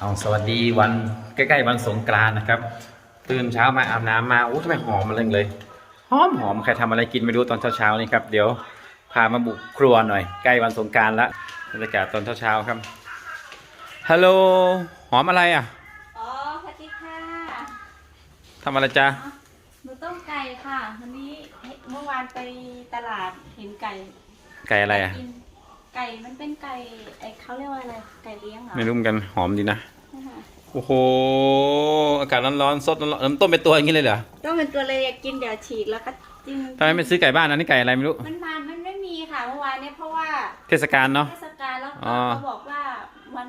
เอาสวัสดีวันใกล้ๆวันสงกรานต์นะครับ ตื่นเช้ามาอาบน้ำมาอู้ทำไมหอมมาเลยเลยหอมหอมใครทำอะไรกินไม่รู้ตอนเช้าๆนี่ครับเดี๋ยวพามาบุกครัวหน่อยใกล้วันสงกรารแล้วบรรยากาศตอนเช้าๆครับฮัลโหลหอมอะไรอะอ๋อสวัสดีค่ะทำอะไรจ๊ะหนูต้มไก่ค่ะวันนี้เมื่อวานไปตลาดเห็นไก่ ไก่อะไรอะกิน ไก่มันเป็นไก่ไอเขาเรียกว่าอะไรไก่เลี้ยงเหรอไม่รู้เหมือนกันหอมดีนะใช่ค่ะโอ้โห อากาศร้อนๆสดร้อนๆน้ำต้มเป็นตัวอย่างนี้เลยเหรอต้องเป็นตัวเลยอยากกินเดี๋ยวฉีกแล้วก็จิ้มทำไมไม่ซื้อไก่บ้านอันนี้ไก่อะไรไม่รู้ มันมามันไม่มีค่ะเมื่อวานเนี่ยเพราะว่าเทศกาลเนาะ เทศกาลแล้วอ๋ก็อเขาบอกว่ามัน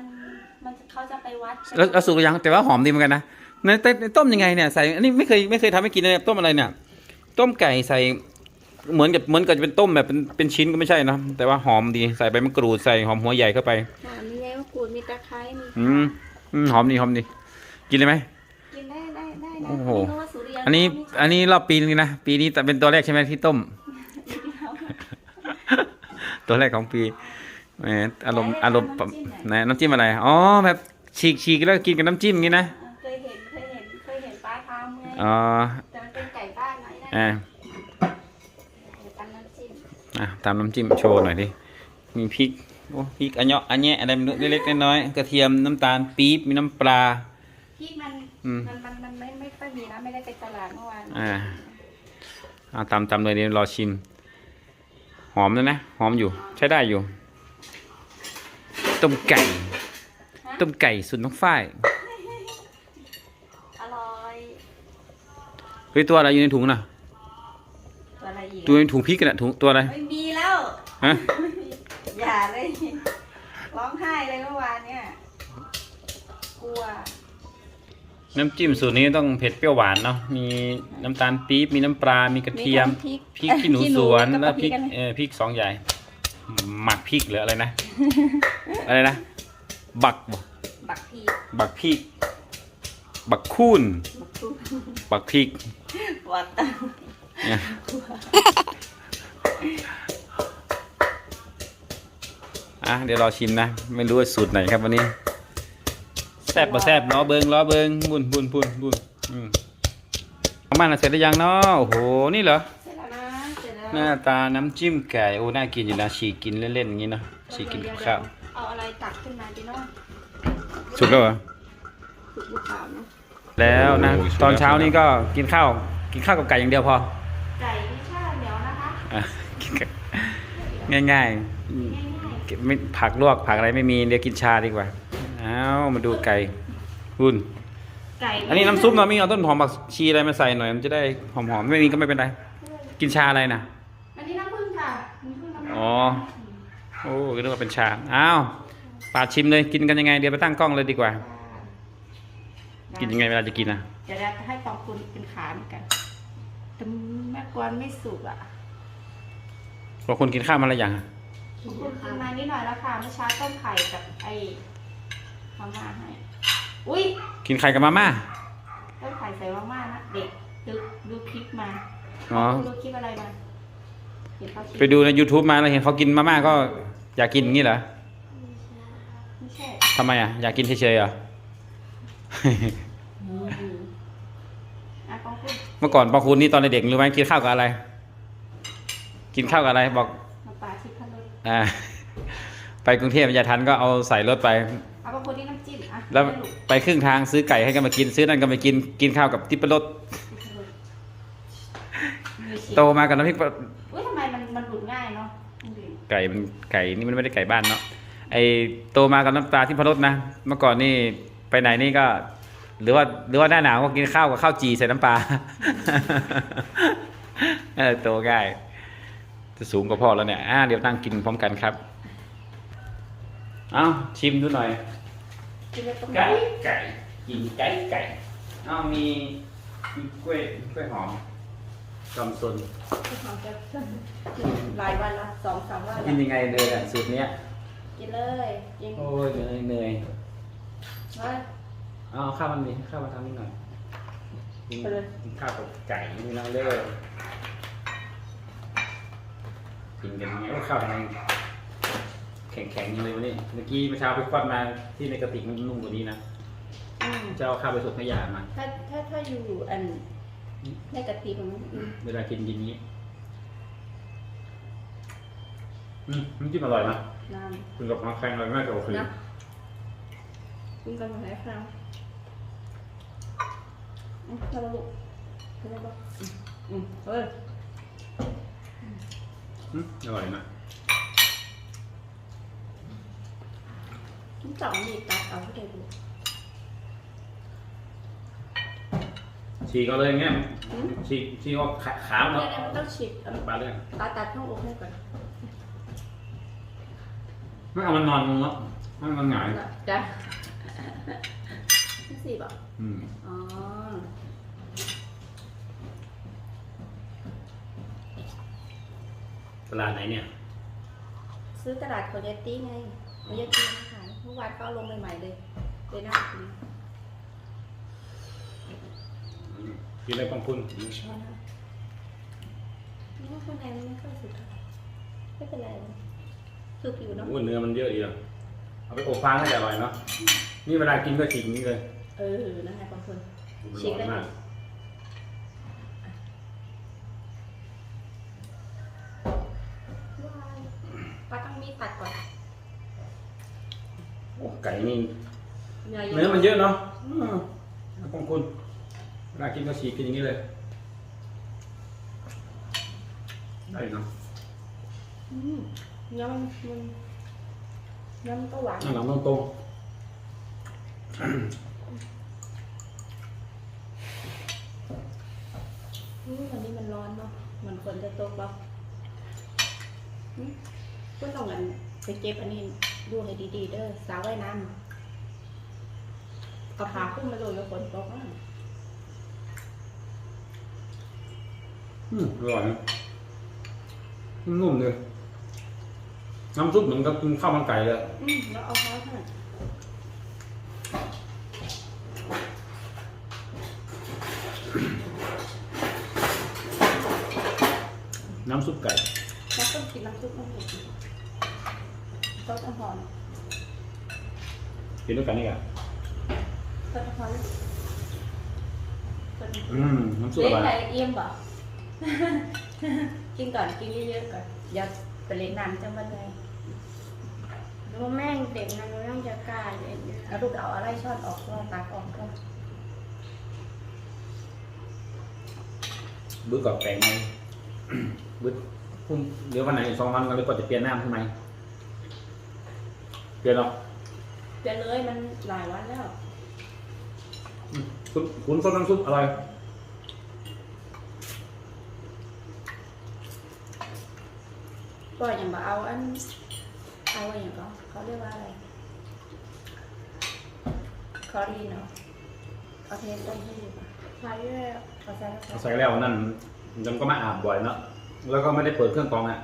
มันเขาจะไปวัดแล้วแล้วสุกหรือยังแต่ว่าหอมดีเหมือนกันนะในแต่ต้มยังไงเนี่ยใส่อันนี้ไม่เคยไม่เคยทำให้กินเลยต้มอะไรเนี่ย ต้มไก่ใส่ เหมือนกับเหมือนกับจะเป็นต้มแบบเป็นเป็นชิ้นก็ไม่ใช่นะแต่ว่าหอมดีใส่ใบมะกรูดใส่หอมหัวใหญ่เข้าไปค่ะมีใบมะกรูดมีตะไคร้มีอืมอืมหอมดีหอมดีกินเลยไหม กินได้ได้ได้นะโอ้โห ไม่รู้ว่าสุริยันอันนี้เขาไม่อันนี้รอบปีนึงนะปีนี้แต่เป็นตัวแรกใช่ไหมที่ต้ม ตัวแรกของปีแหมอารมณ์อารมณ์ไหนน้ำจิ้มอะไรอ๋อแบบฉีกฉีกแล้วกินกับน้ำจิ้มอย่างนี้นะเคยเห็นเคยเห็นเคยเห็นป้าทำไงอ๋อแต่มันเป็นไก่บ้านหน่อยนะอ่า เดี๋ยวตำน้ำจิ้ม อะตามน้ำจิ้มโชว์หน่อยดิ มีพริก โอ้พริกอันเนาะอันแยะอะไรไม่รู้เล็กๆน้อยๆกระเทียมน้ำตาลปี๊บมีน้ำปลาพริกมันอืม มันมันมันไม่ไม่ค่อยมีนะ ไม่ได้ไปตลาดเมื่อวานอ่าเอาตามตามเลยเดี๋ยวรอชิม หอมแล้วนะ หอมอยู่ ใช้ได้อยู่ ต้มไก่ ต้มไก่สุดน้องฝ้ายอร่อยเฮ้ยตัวอะไรอยู่ในถุงน่ะ ตัวอะไรอีกตัวในถุงพริกน่ะถุงตัวอะไรไม่มีแล้ว ฮะอย่าเลย ร้องไห้เลยเมื่อวานเนี่ย กลัว น้ำจิ้มสูตรนี้ต้องเผ็ดเปรี้ยวหวานเนาะ มีน้ำตาลปี๊บ มีน้ำปลา มีกระเทียมทั้งพริกพริกขี้หนูสวน แล้แล้ววก็พริกอันเออพริกสองใหญ่ หมักพริกหรืออะไรนะ อะไรนะ บักบ่บักพีบักพริก บักคูนบักทูบักพริก บักเนี่ย อะเดี๋ยวรอชิมนะ ไม่รู้ว่าสูตรไหนครับวันนี้แซ่บบ่แซ่บล้อเบิงล้อเบิงบุญบุญบุญบุญอืมเอามาแล้วเสร็จหรือยังเนาะโอ้โหนี่เหรอเสร็จแล้วนะเสร็จแล้วหน้าตาน้ำจิ้มไก่โอ้น่ากินอยู่นะฉีกกินเล่นๆอย่างนี้เนอะฉีกกินกับข้าวเอาอะไรตักขึ้นมาดีเนาะสุกแล้วเหรอสุกหรือเปล่าเนาะแล้วนะโอ้ยสุดตอนแล้วเช้านี้ก็กินข้าว กินข้าวกับไก่อย่างเดียวพอไก่ไม่ใช่เหนียวนะคะอะกินกับง่ายๆอืม ไม่ผักลวกผักอะไรไม่มีเดี๋ยวกินชาดีกว่าเอามาดูไก่คุณไก่อันนี้น้ำซุปเนาะมีเอาต้นหอมผักชีอะไรมาใส่หน่อยมันจะได้หอมๆไม่มีก็ไม่เป็นไร กินชาอะไรนะอันนี้น้ำผึ้งค่ะน้ำผึ้งน้ำผึ้งอ๋อโอ้ก็นึกว่าเป็นชาอ้าวปาดชิมเลยกินกันยังไง เดี๋ยวไปตั้งกล้องเลยดีกว่า กินยังไงเวลาจะกินอะเดี๋ยวจะให้ปองคุณเป็นขาเหมือนกันแต่แม่กวนไม่สุกอะพอคุณกินข้าวมาแล้วยังอะคุณ กินมานิดหน่อยแล้วค่ะเมื่อเช้าต้มไข่กับไอ้มาม่าให้ อุ้ยกินไข่กับมาม่าต้มไข่ใส่มาม่านะเด็กดูดูคลิปมาอ๋อดูคลิปอะไรมาเห็นเขาคลิปไปดูใน YouTube มาแล้วเห็นเขากินมาม่าก็อยากกินอย่างนี้เหรอไม่ใช่ทำไมอะอยากกินเฉยๆเหรออืมอะปองคุณเมื่อก่อนปอคุณนี่ตอนเด็กๆรู้ไหมกินข้าวกับอะไร กินข้าวกับอะไรบอก อ่าไปกรุงเทพอย่าทันก็เอาใส่รถไป เอาปองคุณนี่น้ำจิ้มอะแล้วให้ลูกไปครึ่งทางซื้อไก่ให้กันมากิน ซื้อนั่นก็มากินกินข้าวกับทิปรสมีชิมโตมากับน้ำพริกปลาอุ้ยทำไมมันมันหลุดง่ายเนาะดูดิไก่มันไก่นี่มันไม่ได้ไก่บ้านเนาะไอโตมากับน้ำปลาทิพรสนะ เมื่อก่อนนี่ไปไหนนี่ก็ หรือว่าหรือว่าหน้าหนาวก็กินข้าวกับข้าวจีใส่น้ำปลา เออโตง่าย จะสูงกว่าพ่อแล้วเนี่ยอ่าเดี๋ยวนั่งกินพร้อมกันครับ เอาชิมดูหน่อยกินไปตรงไหนไก่ไก่กินไก่ไก่เอามีมีกล้วยกล้วยหอมกำซนหอมจะหลายวันละสองสามวันกิละนยังไงเลยอะสูตรเนี้ยกินเลยกินโอ้ยเหนื่อยเหนื่อยเฮ้ยเอาข้าวมันดิข้าวมาทำนิดหน่อยกินไปเลยกินข้าวกับไก่นี่นะเลิก กินกันยังไงว่าข้าวทำไมแข็งแข็งๆยังเลยวันนี้เมื่อกี้เมื่อเช้าไปควัดมาที่ในกระติกมันนุ่มกว่านี้นะอืมจะเอาข้าวไปส่งขยะมาถ้าถ้าถ้าอยู่อันได้กะทิมันอืมเวลากินกินนี้อืมน้ำจิ้มอร่อยนะน้คุณกับน้ำแข็งอร่อยมากกับโอเคำนะกินกันมาหลายครั้งอืมแล้วลูกแล้วลูกอืมอืมเฮ้ย อืมอร่อยนะต้องจับดีตัดเอาให้ได้ดูฉีกเอาเลยอย่างเงี้ยอืมฉีกฉีกออกขาขาเนี่ยเนาะเนี่ยมันต้องฉีกเอาปลาเรื่องตัดตัดช่องอกให้ก่อนไม่เอามันนอนลงแล้วไม่เอามันหงายจ้ะนี่สิบอกอืมอ๋อ ตลาดไหนเนี่ย ซื้อตลาดโคโยตี้ไงโคโยตี้มาขายเมื่อวานก็เอาลงใหม่ๆเลยเลยน่ากินอืมกินอะไรของคุณช้อนนะนี่ว่าข้างในมันไม่ค่อยสุกเท่าไหร่ไม่เป็นไรเลยสุกอยู่เนาะโอ้เนื้อมันเยอะดีอะเอาไปอบฟางก็จะอร่อยเนาะนี่เวลากินก็ฉีกอย่างนี้เลย เออนั่นไงบางคนมันฉีกร้ได้ โอ้ไก่นี่เนื้อเยอะเนื้อมันเยอะเนาะอืมของคุณเวลากินก็ฉีกกินอย่างนี้เลย ได้เนาะอืมเนื้อมันมันเนื้อมันก็หวานหลังตรงตรงอืมวันนี้มันร้อนเนาะเหมือนฝนจะตกเปล่าอืมก็ต้องกันไปเก็บอันนี้ ดูให้ดีๆเด้อสาวว่ายน้ำเอาขาขึ้นมาดูแล้วฝนตกอะๆอืมอร่อยนะนุ่มๆเลยน้ำซุปเหมือนกับกินข้าวมันไก่เลยอืมแล้วเอาเขาให้น้ำซุปไก่แล้วต้องกินน้ำซุปมันเผ็ด ซอสน้ำหอมกินด้วยกันนี่กันซอสน้ำหอมซอสน้ำหอมอืมน้ำซุปเล่อนร่อยไหนเอี่ยมบ่ กินก่อน กินเยอะๆก่อนอย่าไปเล่นน้ำจังวันเลยหนูแม่งเด็กนะหนูต้องจะกล้าเล่นนะเอาลูกเอาอะไรช้อนออกก็ตักออกก็บื้อกับแกงไงบื้อคุณเดี๋ยววันไหนอีกสองวันเราเลยก็จะเปลี่ยนน้ำทำไม เปลี่ยนหรอเดี๋ยวเลยมันหลายวันแล้วอืมคุณคุณส้มน้ำซุปอร่อยก็อย่างบ่เอาอันเอาอะไรอย่างก็เขาเรียกว่าอะไรคอรีนเนาะเอาเทสต้มให้ดีกว่าใช้ด้วยเอาใส่แล้วก็ใส่แล้วนั่นมันก็มาอาบบ่อยเนาะแล้วก็ไม่ได้เปิดเครื่องกรองอะ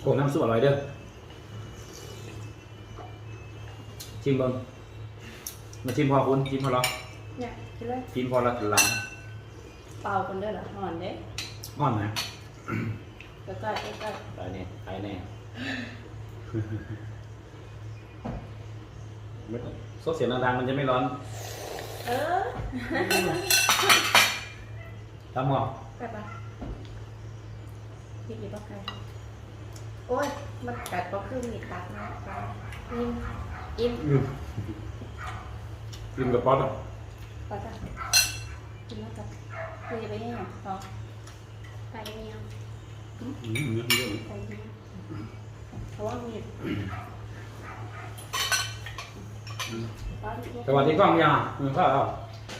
โอ้น้ำซุปอร่อยเด้อ ชิมเบิ้งมาชิมพอคุณชิมพอเหรอเนี่ยคิดว่าชิมพอแล้วหลังเป่ากันด้วยเหรอหอนเด้อ่อนนะแล้วก็ไอ้ก็ตายแน่ตายแน่ไม่ต้องโซเสียงดังๆมันจะไม่ร้อน เออทำหมอไปปะพี่ดีป่ะใครโอ้ยมันกัดก็คือมีตัดนะปลาอิ่ม อิ่มอืมกินกับป๊อตอะปลาจ้ะกินแล้วกันคือจะไปให้หยังพอไปเมียงอืมเยอะเยอะไปเนี่ยเพราะว่ามีปลาที่สวัสดีกล้องยังมึงเข้าแล้ว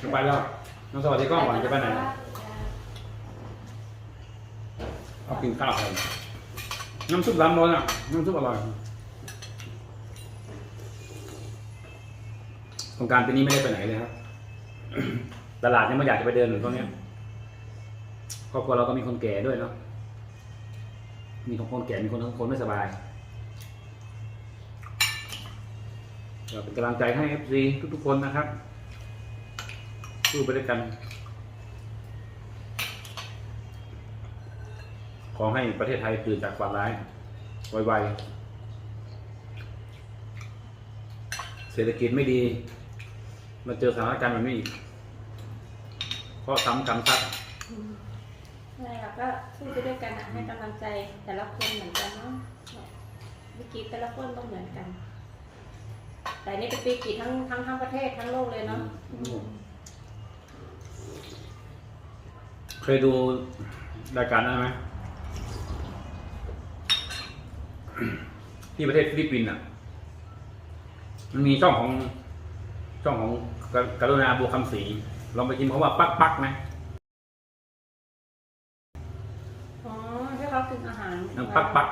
จะไปแล้วน้องสวัสดีกล้องก่อนจะไปไหนเอากินข้าวไปน้ำซุปร้านร้อนอะน้ำซุปอร่อย สงกรารปีนี้ไม่ได้ไปไหนเลยครับ ตลาดยังไม่อยากจะไปเดินเหมือนพวกเนี้ยครอบครัวเราก็มีคนแก่ด้วยเนาะ มีคนแก่ มีคนคนไม่สบายก็เป็นกำลังใจให้ FC ทุกๆคนนะครับสู้ไปด้วยกัน ขอให้ประเทศไทยตื่นจากความร้ายไวๆเศรษฐกิจไม่ดี มาเจอสถานการณ์แบบนี้อีกเพราะซ้ำกรรมซัดอืมอะไรล่ะก็สู้ไปด้วยกันอะให้กำลังใจแต่ละคนเหมือนกันเนาะวิกฤตแต่ละคนต้องเหมือนกัน แต่นี่เป็นวิกฤตทั้งทั้งทั้งประเทศทั้งโลกเลยเนาะอืมเคยดูรายการนั้นไหมที่ประเทศฟิลิปปินส์อะ มันมีช่องของ ช่องของกรกรุณาบัวคำศรีลองไปกินเขาว่าปักปักไหมอ๋อที่เขากินอาหารปักปัก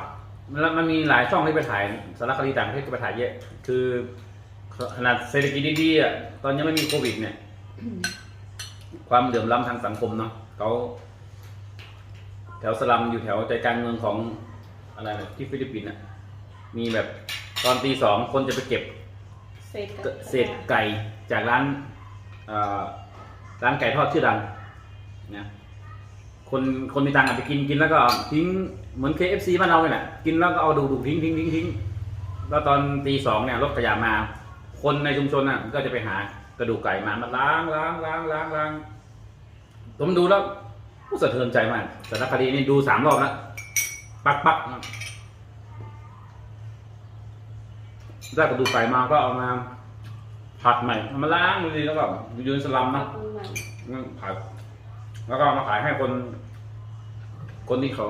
แล้วมันมีหลายช่องที่ไปถ่ายสารคดีต่างประเทศก็ไปถ่ายเยอะคือขนาดเศรษฐกิจดีๆอะตอนยังไม่มีโควิด เนี่ยอืมความเหลื่อมล้ำทางสังคมเนาะเขาแถวสลัมอยู่แถวใจกลางเมืองของอะไรนะที่ฟิลิปปินส์อะมีแบบตอนตีสองคนจะไปเก็บ เศษกับเศษไก่จากร้านเอ่อร้านไก่ทอดชื่อดังนะคนคนมีตังค์อะไปกินกินแล้วก็ทิ้งเหมือน KFC บ้านเราเนี่ยแหละกินแล้วก็เอาดูดูทิ้งทิ้งทิ้งทิ้งแล้วตอนตีสองเนี่ยรถขยะมา คนในชุมชนอะก็จะไปหากระดูกไก่มามาล้างล้างล้างล้างล้างผมดูแล้วผู้สะเทือนใจมากสารคดีนี่ดูสามรอบแล้วปักปัก ได้กระดูกไก่มาก็เอามาผัดใหม่เอามาล้างดูดีแล้วก็อยู่ในสลัมปรันะบปรุงใหม่ผัด แล้วก็เอามาขายให้คน คนที่เขา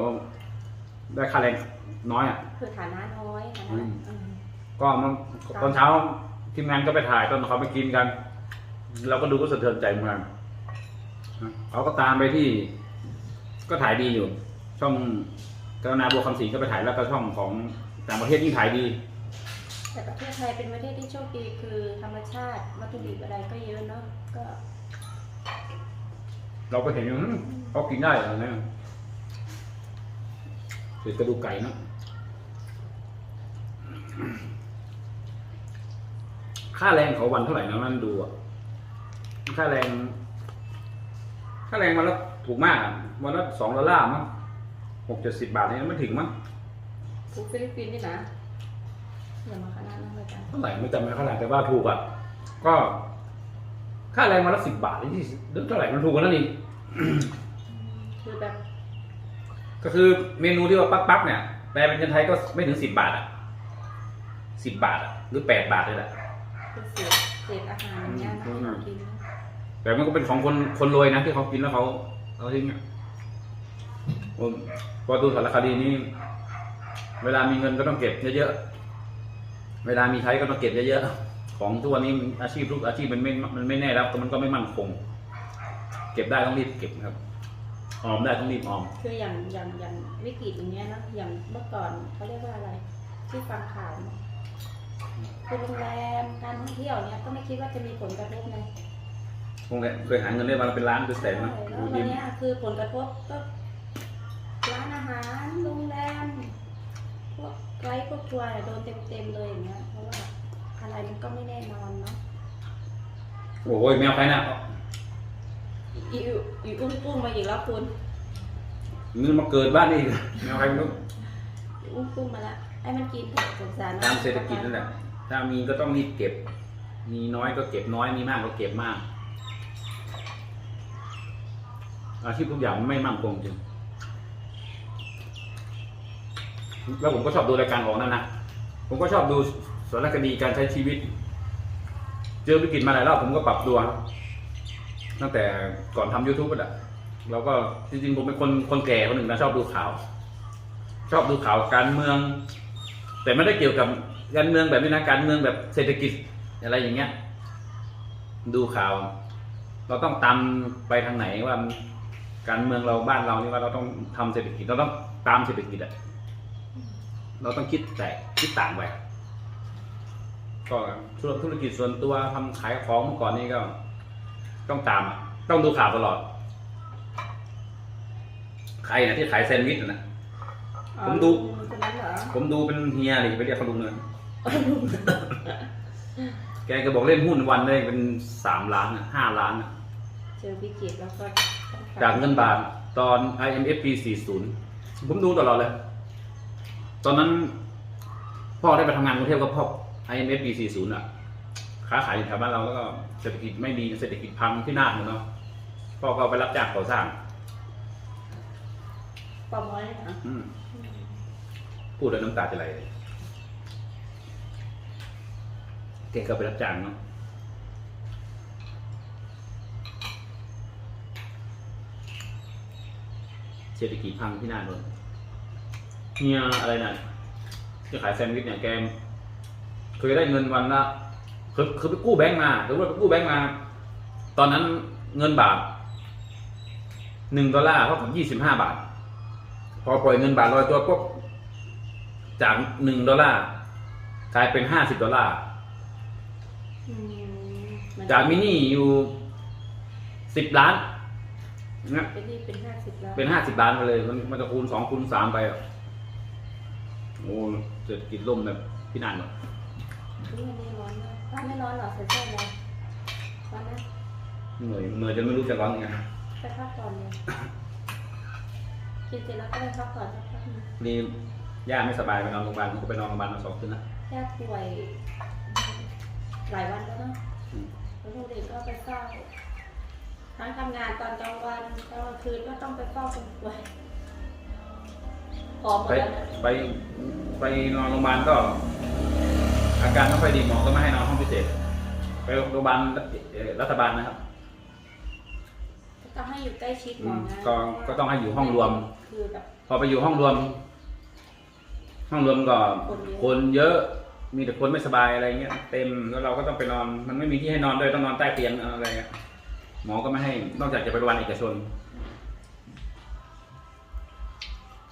ได้ค่าแรงน้อยอะ คือฐานะน้อยฐาอืนะมอืมก็มันตอนเช้าทีมงานก็ไปถ่ายตอนเขาไปกินกัน เราก็ดูก็สะเทือนใจเหมือนกันเขาก็ตามไปที่ ก็ถ่ายดีอยู่ ช่องกรณาบัวคำศรีก็ไปถ่ายแล้วก็ช่องของต่างประเทศยิ่งถ่ายดี แต่ประเทศไทยเป็นประเทศที่โชคดีคือธรรมชาติวัตถุดิบอะไรก็เยอะเนาะก็เราก็เห็นอยู่อืมเขากินได้อะไรเงี้ยเศษกระดูกไก่เนอะค่าแรงเขาวันเท่าไหร่นะนั่นดูอะค่าแรง ค่าแรงวันละถูกมากอะวันละสองดอลลาร์มั้งหกเจ็ดสิบบาทเนี่ยไม่ถึงมั้งฟูฟิลิปปินส์นี่นะ อย่ามาขนาดนั้นเลยจ้ะเท่าไหร่ไม่จำไม่เท่าไหร่แต่ว่าถูกอะ ก็ ค่าแรงวันละสิบบาทนี่เท่าไหร่มันถูกกว่านั้นอีกคือแบบก็คือเมนูที่ว่าปักปักเนี่ยแปลเป็นเงินไทยก็ไม่ถึงสิบบาทอะสิบบาทอะหรือแปดบาทเลยแหละคือเศษเศษอาหารเนี่ยนะอืมเรากินนะแต่มันก็เป็นของคนคนรวยนะที่เขากินแล้วเขาเขาทิ้งอะผมพอดูสารคดีนี้เวลามีเงินก็ต้องเก็บเยอะๆ เวลามีใช้ก็ต้องเก็บเยอะๆ ของทุกวันนี้อาชีพทุกอาชีพมันไม่ มันไม่แน่แล้วมันก็ไม่มั่นคง เก็บได้ต้องรีบเก็บนะครับ ออมได้ต้องรีบออม คืออย่างอย่างอย่างวิกฤตอย่างเงี้ยเนอะอย่างเมื่อก่อนเขาเรียกว่าอะไร ที่ฟังข่าวเนอะคือโรงแรมการท่องเที่ยวเนี้ยก็ไม่คิดว่าจะมีผลกระทบไงคงเคยหาเงินได้วันละเป็นล้านเป็นแสนนะใช่แล้วดูตอดินเนี้ยคือผลกระทบก็ร้านอาหารโรงแรมพวก ไกด์พวกทัวร์เนี่ยโดนเต็มๆเลยอย่างเงี้ยเพราะว่าอะไรมันก็ไม่แน่นอนเนาะโอ้ยแมวใครน่ะอีอีอีอุ้มปุ้มมาอีกแล้วคุณเงินมาเกิดบ้านนี่อีกแมวใครไม่รู้อีอุ้มปุ้มมาละไอ้มันกินเถอะสงสารนตามเศรษฐกิจนั่นแหละถ้ามีก็ต้องรีบเก็บ มีน้อยก็เก็บน้อยมีมากก็เก็บมากอาชีพทุกอย่างมันไม่มั่นคงจริง แล้วผมก็ชอบดูรายการของนั่นนะผมก็ชอบดูสารคดีการใช้ชีวิต เจอวิกฤตมาหลายรอบผมก็ปรับตัวตั้งแต่ก่อนทำ YouTube อะเราก็จริงๆผมเป็นคนคนแก่คนหนึ่งนะชอบดูข่าว ชอบดูข่าวการเมือง แต่ไม่ได้เกี่ยวกับการเมืองแบบนี้นะการเมืองแบบเศรษฐกิจอะไรอย่างเงี้ย ดูข่าว เราต้องตามไปทางไหนว่าการเมืองเราบ้านเรานี่ว่าเราต้องทำเศรษฐกิจเราต้องตามเศรษฐกิจอะ เราต้องคิดแต่คิดต่างไปก็ธุรธุรกิจส่วนตัวทำขายของเมื่อก่อนนี่ก็ ต้องตามอะต้องดูข่าวตลอด ใครนะที่ขายแซนด์วิชน่ะนะผมดูคนนั้นเหรอผมดูเป็นเฮียดิไปเรียกเขาลุงเลยแกก็บอกเล่นหุ้นวันได้เป็นสามล้านอะห้าล้านอะเจอวิกฤตแล้วก็ต้องจากเงินบาทตอน IMF ปี40 ผมดูตลอดเลย ตอนนั้นพ่อได้ไปทำงานกรุงเทพกับพ่อ IMF ปี40อะ ค้าขายอยู่แถวบ้านเราแล้วก็เศรษฐกิจไม่ดีเศรษฐกิจพังที่นาดหมดเนาะพ่อก็ไปรับจ้างก่อสร้าง ปอมอยนะอืมพูดแล้วน้ำตาจะไหลแกก็ไปรับจ้างเนาะเศรษฐกิจพังที่นาดหมด เนี่ยอะไรนะที่ขายแซนด์วิชเนี่ยแกเคยได้เงินวันละคือคือไปกู้แบงก์มาหรือว่าไปกู้แบงก์มา ตอนนั้นเงินบาทหนึ่งดอลลาร์เท่ากับยี่สิบห้าบาท พอปล่อยเงินบาทลอยตัวปุ๊บจากหนึ่งดอลลาร์กลายเป็นห้าสิบดอลลาร์อืมมันจากมินี่อยู่สิบล้านนะเป็นนี่เป็นห้าสิบแล้วเป็นห้าสิบล้านไปเลย มันมันจะคูณสองคูณสามไปอะ โอ้เศรษฐกิจล่มแบบพี่นันหมดนี่วันนี้ร้อนมากร้านไม่ร้อนหรอใส่เสื้ออะไรร้อนนะเหนื่อยเหนื่อยจนไม่รู้จะร้องยังไงไปพักก่อนเลยกินเสร็จแล้วก็ไปพักก่อนสักพักหนึงนี่ย่าไม่สบายไปนอนโรงพยาบาลผมก็ไปนอนโรงพยาบาลมาสองคืนนะญาติป่วย หลายวันแล้วเนาะอืมแล้วลูกเด็กก็ไปเฝ้าทั้งทำงานตอนกลางวันตอนกลางคืนก็ต้องไปเฝ้าคนป่วย ผอมหมไปดแล้วนะไปไปนอนโรงพยาบาลก็ อาการไม่ค่อยดีหมอก็ไม่ให้นอนห้องพิเศษ ไปโรงพยาบาลเอ่อรัฐบาลนะครับก็ต้องให้อยู่ใกล้ชิดหมอมนะก็ก็ต้องให้อยู่ห้องรวม คือแบบ พอไปอยู่ห้องรวม ห้องรวมก็คนเยอะ คนเยอะ มีแต่คนไม่สบายอะไรเงี้ยเต็มแล้วเราก็ต้องไปนอน มันไม่มีที่ให้นอนด้วยต้องนอนใต้เตียงอะไรเงี้ยหมอก็ไม่ให้นอกจากจะไปโรงพยาบาลเอกชน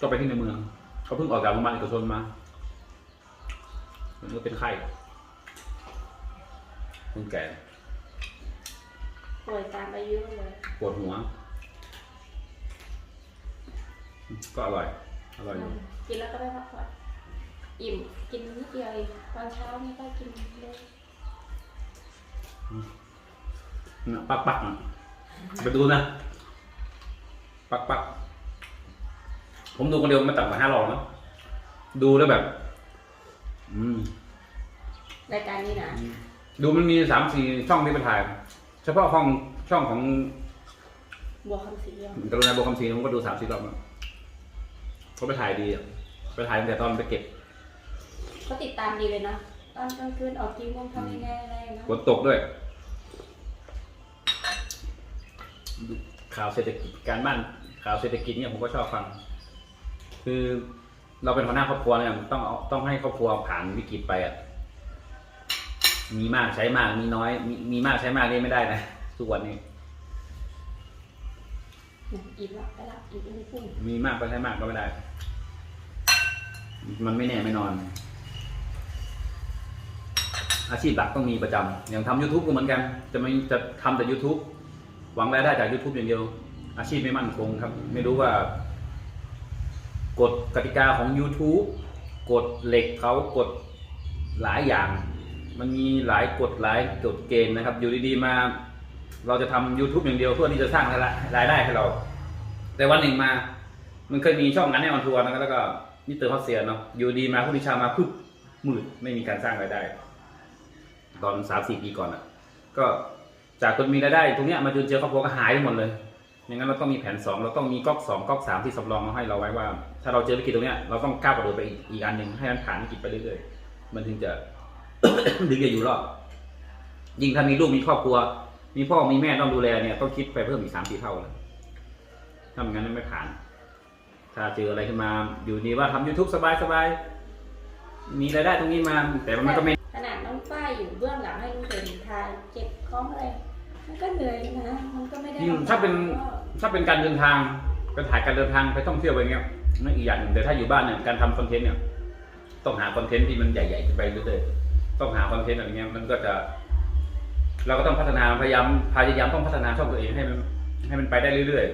ก็ไปที่ในเมือง เขาเพิ่งออกจากโรงพยาบาลเอกชนมามันก็เป็นไข้คนแก่ป่วยตามอายุเลยปวดหัว ก็อร่อย อร่อยอยู่กินแล้วก็ไปพักผ่อนอิ่มกินนิดเดียวเองตอนเช้านี่ก็กินเลยน่ะปักปักน่ะไปดูนะ ปักปัก ผมดูคนเดียวไม่ต่ำกว่าห้ารอบนะดูแล้วแบบ อืม รายการนี้นะดูมันมีสามสี่ช่องที่ไปถ่าย เฉพาะห้องช่องของบวกคำสีเดียวกรุณาโบวคำศรีผมก็ดูสามสี่รอบแล้วเขาไปถ่ายดีอะไปถ่ายตั้งแต่ตอนไปเก็บก็ติดตามดีเลยนะตอนกลางคืนออกกี่โมงทำยังไงอะไรนะฝนตกด้วยข่าวเศรษฐกิจการบ้านข่าวเศรษฐกิจเนี่ยผมก็ชอบฟัง คือเราเป็นหัวหน้าครอบครัวเนี่ยต้องเอาต้องให้ครอบครัวผ่านวิกฤตไปอะมีมากใช้มากมีน้อยมีมีมากใช้มากนี่ไม่ได้นะทุกวันนี้อิ่มละไปละอิ่มไม่พุ่งมีมากก็ใช้มากก็ไม่ได้ มันไม่แน่ไม่นอน อาชีพหลักต้องมีประจำอย่างทำ YouTube ก็เหมือนกัน จะไม่จะทำแต่ YouTube หวังรายได้จาก YouTube อย่างเดียว อาชีพไม่มั่นคงครับ ไม่รู้ว่า กฎกติกาของ YouTube กฎเหล็กเขากฎหลายอย่าง มันมีหลายกฎหลายกฎเกณฑ์นะครับ อยู่ดีๆมา เราจะทำ YouTube อย่างเดียวเพื่อที่จะสร้างรายได้ให้เรา แต่วันหนึ่งมา มันเคยมีช่องงานแน่นออนทัวร์นะครับแล้วก็มิสเตอร์ฮอตเซียเนาะอยู่ดีมาผู้ดิชามาปึ๊บมืดไม่มีการสร้างรายได้ ตอนสามสี่ปีก่อนอะ ก็จากคนมีรายได้ตรงเนี้ยมาจนเจอครอบครัวก็หายไปหมดเลย อย่างนั้นเราต้องมีแผนสองเราต้องมีก๊อกสองก๊อกสามที่สำรองมาให้เราไว้ว่า ถ้าเราเจอวิกฤตตรงเนี้ยเราต้องก้าวกระโดดไปอีกอีกอันหนึ่งให้มันผ่านวิกฤตไปเรื่อยๆมันถึงจะถึงจะอยู่รอดยิ่งถ้ามีลูกมีครอบครัว มีพ่อมีแม่ต้องดูแลเนี่ยต้องคิดไปเพิ่มอีกสามสี่เท่าเลยถ้าไม่งั้นไม่ผ่าน ถ้าเจออะไรขึ้นมาอยู่ดีว่าทำ YouTube สบายสบายๆมีรายได้ตรงนี้มาแต่มันก็ไม่ขนาดน้องฝ้ายอยู่เบื้องหลังให้ลุงเด่นทายเจ็บคล้องอะไร มันก็เหนื่อยนะมันก็ไม่ได้ยิ่งถ้าเป็นถ้าเป็นการเดินทางไปถ่ายการเดินทางไปท่องเที่ยวไปเงี้ยนั่นอีกอย่างหนึ่งแต่ถ้าอยู่บ้านเนี่ยการทำคอนเทนต์เนี่ยต้องหาคอนเทนต์ที่มันใหญ่ๆไปเรื่อยๆต้องหาคอนเทนต์อะไรเงี้ยมันก็จะ เราก็ต้องพัฒนาพยายามพยายามต้องพัฒนาช่องตัวเองให้มันให้มันไปได้เรื่อย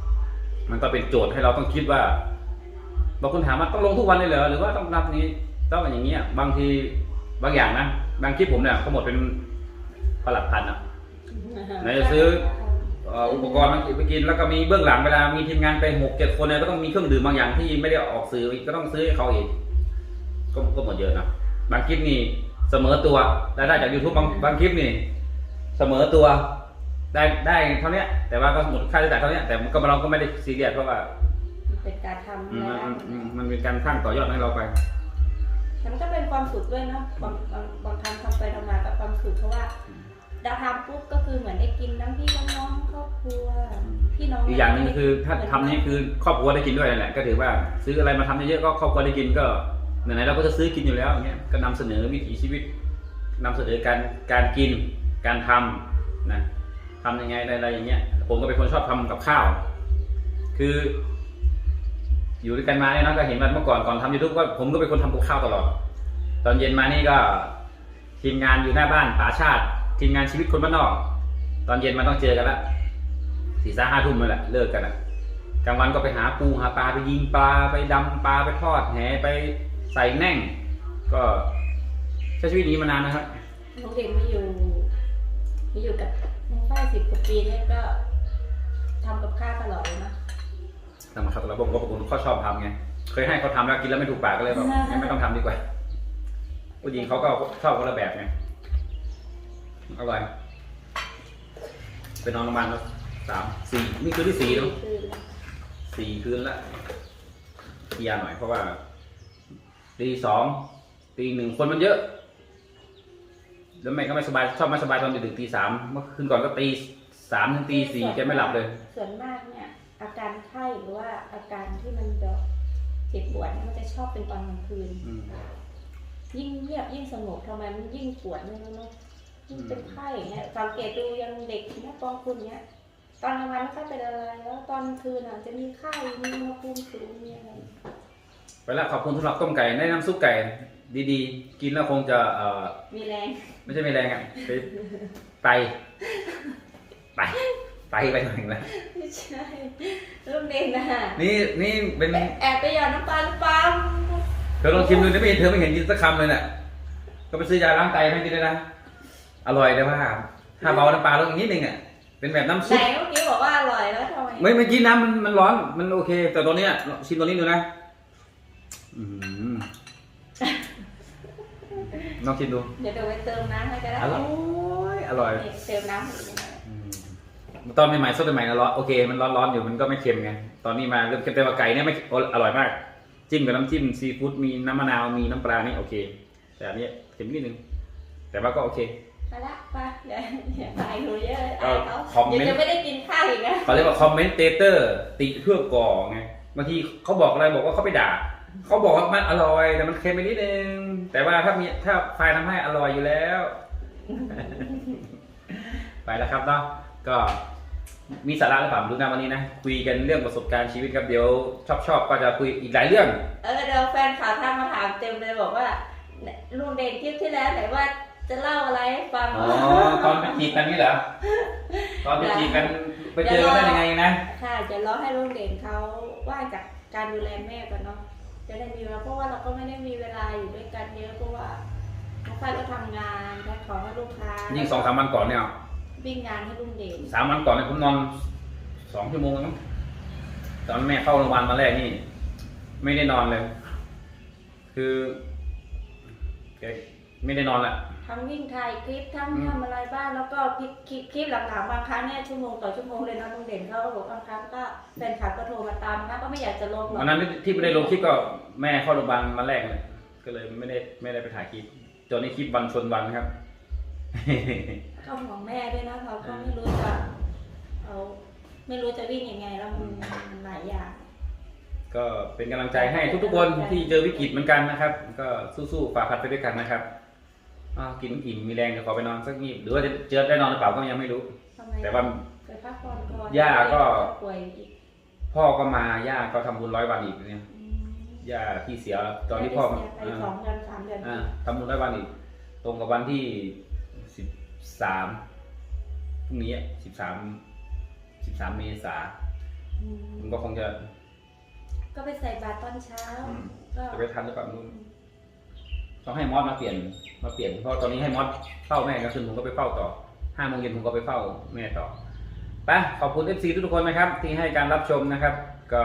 ๆ มันก็เป็นโจทย์ให้เราต้องคิดว่าบางคนถามว่าต้องลงทุกวันเลยเหรอหรือว่าต้องนับนี้ต้องอย่างเงี้ย บางทีบางอย่างนะบางคลิปผมเนี่ยเขาหมดเป็นประหลัดพันอะ ไหนจะซื้อเอ่ออุปกรณ์มาไปกินแล้วก็มีเบื้องหลังเวลามีทีมงานไปหกเจ็ดคนเนี่ยก็ต้องมีเครื่องดื่มบางอย่างที่ไม่ได้ออกสื่ออีกก็ต้องซื้อให้เขาอีกก็ก็หมดเยอะนะบางคลิปนี่เสมอตัวรายได้จาก YouTube บางบางคลิปนี่เสมอตัวได้ได้เท่าเนี้ยแต่ว่าก็หมดค่าใช้จ่ายเท่าเนี้ยแต่มันก็เราก็ไม่ได้ซีเรียสเพราะว่ามันเป็นการทำอืมนะมันมันมันเป็นการสร้างต่อยอดให้เราไปแต่มันก็เป็นความสุขด้วยเนาะบางบางบางครั้งทำไปทำมาก็ความสุขเพราะว่า ดาวทำปุ๊บก็คือเหมือนได้กินทั้งพี่น้องๆครอบครัวพี่น้องอีกอย่างหนึ่งคือถ้าทำนี่คือครอบครัวได้กินด้วยนั่นแหละ ก็ถือว่าซื้ออะไรมาทำเยอะๆก็ครอบครัวได้กินก็ไหนๆเราก็จะซื้อกินอยู่แล้วอย่างเงี้ยก็นำเสนอวิถีชีวิตนำเสนอการการกินการทำนะทำยังไงอะไรๆอย่างเงี้ยผมก็เป็นคนชอบทำกับข้าว คือ อยู่ด้วยกันมาเนี่ยเนาะก็เห็นว่าเมื่อก่อนก่อนทำยูทูบก็ผมก็เป็นคนทำกับข้าวตลอด ตอนเย็นมานี่ก็ทีมงานอยู่หน้าบ้านป๋าชาติ ทีมงานชีวิตคนบ้านนอก ตอนเย็นมาต้องเจอกันละสี่สาห้าทุ่มนั่นแหละเลิกกันอะกลางวันก็ไปหาปูหาปลาไปยิงปลาไปดำปลาไปทอดแหไปใส่แน่ง ก็ใช้ชีวิตนี้มานานนะครับน้องเด็กมาอยู่มาอยู่กับน้องฝ้ายสิบกว่าปีเนี่ยก็ทำกับข้าวตลอดเลยนะทำมาครับแล้วผมก็ผมเขาชอบทำไงเคยให้เขาทำแล้วกินแล้วไม่ถูกปากก็เลยแบบงั้นไม่ต้องทำดีกว่าผู้หญิงเขาก็ชอบคนละแบบไง อร่อยไปนอนโรงพยาบาลแล้วสามสี่นี่คือที่สี่แล้วคือสี่คืนละเคลียร์หน่อยเพราะว่าตีสองตีหนึ่งคนมันเยอะ แล้วแม่ก็ไม่สบายชอบไม่สบายตอนดึกๆตีสามเมื่อคืนก่อนก็ตีสามถึงตีสี่แกไม่หลับเลย ส่วนมากเนี่ย อาการไข้หรือว่าอาการที่มันแบบเจ็บปวดเนี่ยมันจะชอบเป็นตอนกลางคืนอืมยิ่งเงียบยิ่งสงบทำไมมันยิ่งปวดไม่รู้เนอะยิ่ง เป็นไข้เนี่ยสังเกตดูยังเด็กเนี่ยปองคุณเนี่ยตอนกลางวันไม่ค่อยเป็นอะไรแล้วตอนกลางคืนอะจะมีไข้มีอุณหภูมิสูงมีอะไรไปแล้วขอบคุณสำหรับต้มไก่ได้น้ำซุปไก่ดีๆ กินแล้วคงจะเอ่อมีแรงไม่ใช่ไม่แรงอะไปไตไตไตไปหน่อยแล้วไม่ใช่ลูกเด่นนะนี่นี่เป็นแอบไปหยอดน้ำปลาหรือเปล่าเธอลองชิมดูนะไม่เห็นเธอไม่เห็นกินสักคำเลยน่ะก็ไปซื้อยาล้างไตให้กินเลยนะ อร่อยแต่ว่า ถ้าเบาน้ำปลาลงอีกนิดนึงอะเป็นแบบน้ำไหนซุปเมื่อกี้บอกว่าอร่อยแล้วทำไมไม่เมื่อกี้น้ำมันมันร้อนมันโอเค แต่ตอนเนี้ยชิมตัวนี้ดูนะอืมลองชิมดูเดี๋ยวเดี๋ยวไปเติมน้ำให้ก็ได้อร่อยอร่อย นี่เติมน้ำให้ดูหน่อยอืมตอนใหม่ๆสดใหม่ๆนะร้อนโอเคมันร้อนๆอยู่มันก็ไม่เค็มไงตอนนี้มาเริ่มเค็มแต่ว่าไก่เนี่ยไม่โอ้อร่อยมาก จิ้มกับน้ำจิ้มซีฟู้ดมีน้ำมะนาวมีน้ำปลานี่โอเค แต่อันนี้เค็มนิดนึงแต่ว่าก็โอเค ไปละไปเดี๋ยวเดี๋ยวตายหนูเยอะเลยก็อายเขาคอมเมนต์เดี๋ยวจะไม่ได้กินข้าวอีกนะเขาเรียกว่าคอมเมนเตเตอร์ติเพื่อก่อไงบางทีเขาบอกอะไรบอกว่าเขาไปด่าเขาบอกว่ามันอร่อยแต่มันเค็มไปนิดนึงแต่ว่าถ้ามีถ้าไฟล์ทำให้อร่อยอยู่แล้ว ไปแล้วครับเนาะก็มีสาระหรือเปล่าไม่รู้นะวันนี้นะคุยกันเรื่องประสบการณ์ชีวิตครับเดี๋ยวชอบชอบก็จะคุยอีกหลายเรื่อง เออเดี๋ยวแฟนข่าวทักมาถามเต็มเลยบอกว่าลุงเด่นคลิปที่แล้วไหนว่า จะเล่าอะไรให้ฟังอ๋อตอนไปจีบกันนี่เหรอตอนไปจีบกันไปเจอกันได้ยังไงนะค่ะจะรอให้ลุงเด่นเขาว่างจากการดูแลแม่ก่อนเนาะจะได้มีเวลาเพราะว่าเราก็ไม่ได้มีเวลาอยู่ด้วยกันเยอะเพราะว่าน้องฝ้ายก็ทำงานแพ็คของให้ลูกค้ายิ่งสองสามวันก่อนเนี่ยวิ่งงานให้ลุงเด่นสามวันก่อนเนี่ยผมนอนสองชั่วโมงมั้งตอนแม่เข้าโรงพยาบาลมาแรกนี่ ไม่ได้นอนเลย คือแกไม่ได้นอนแหละ ทั้งวิ่งถ่ายคลิปทั้งอืมทำอะไรบ้างแล้วก็คลิปคลิปคลิปหลังๆบางครั้งเนี่ยชั่วโมงต่อชั่วโมงเลยนะลุงเด่นเขาก็บอกบางครั้งก็แฟนคลับก็โทรมาตามนะก็ไม่อยากจะลงหรอกวันนั้นที่ไม่ได้ลงคลิปก็แม่เข้าโรงพยาบาลมาแรกเลยก็เลยไม่ได้ไม่ได้ไปถ่ายคลิปจนในคลิปวันชนวันครับก็ห่วงแม่ด้วยนะเราก็ไม่รู้จะเอาไม่รู้จะวิ่งยังไงแล้วมันมันหลายอย่างก็เป็นกำลังใจให้ทุกๆคนที่เจอวิกฤตเหมือนกันนะครับ ก็สู้ๆฝ่าพัดไปด้วยกันนะครับ อ้าวกินอิ่มมีแรงเดี๋ยวขอไปนอนสักนิดหรือว่าจะเจอได้นอนหรือเปล่าก็ยังไม่รู้ ทำไมแต่ว่า ไปพักผ่อนก่อนย่าก็ ป่วยอีกพ่อก็มาย่าก็ทำบุญร้อยวันอีกเนี่ยอืมย่าที่เสียตอนที่พ่อไปสองเดือนสามเดือนอ่าทำบุญร้อยวันอีก ตรงกับวันที่สิบสามพรุ่งนี้สิบสามสิบสามเมษาอืมมันก็คงจะก็ไปใส่บาตรตอนเช้า อืมก็จะไปทันหรือเปล่าไม่รู้ ต้องให้มอสมาเปลี่ยนมาเปลี่ยนเพราะตอนนี้ให้มอสเฝ้าแม่ก็คือผมก็ไปเฝ้าต่อห้าโมงเย็นผมก็ไปเฝ้าแม่ต่อไปขอบคุณเอฟซีทุกคนนะครับ ที่ให้การรับชมนะครับ ก็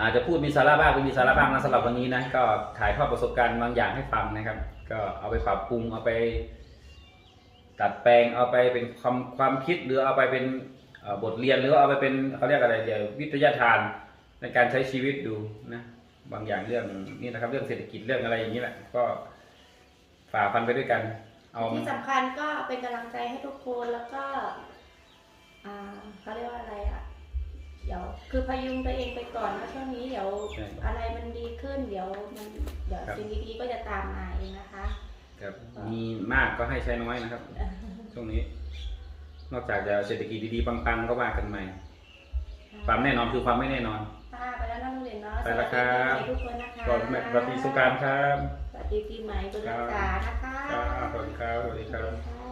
อาจจะพูดมีสาระบ้างไม่มีสาระบ้างนะสำหรับวันนี้นะก็ถ่ายทอดประสบการณ์บางอย่างให้ฟังนะครับ ก็เอาไปปรับปรุงเอาไปตัดแปลงเอาไปเป็นความความคิดหรือเอาไปเป็นบทเรียนหรือเอาไปเป็นเขาเรียกอะไรเดี๋ยววิทยาทานในการใช้ชีวิตดูนะ บางอย่างเรื่องนี่นะครับ เรื่องเศรษฐกิจเรื่องอะไรอย่างนี้แหละ ก็ฝ่าฟันไปด้วยกัน เอาที่สำคัญก็เป็นกำลังใจให้ทุกคนแล้วก็ อ่าเขาเรียกว่าอะไรอะ เดี๋ยว คือพยุงตัวเองไปก่อนนะช่วงนี้เดี๋ยวอะไรมันดีขึ้น เดี๋ยวมันเดี๋ยวสิ่งดีๆก็จะตามมาเองนะคะ ครับมีมากก็ให้ใช้น้อยนะครับ ช่วงนี้ นอกจากจะเศรษฐกิจดีๆปังๆก็ว่ากันใหม่ ความแน่นอนคือความไม่แน่นอน ค่ะไปแล้วนะลุงเหรียญเนาะไปแล้วครับ สวัสดีทุกคนนะคะก่อนแม่สวัสดีสงกรารครับ สวัสดีปีใหม่บุญรักษานะคะ ครับสวัสดีครับสวัสดีครับ ค่ะ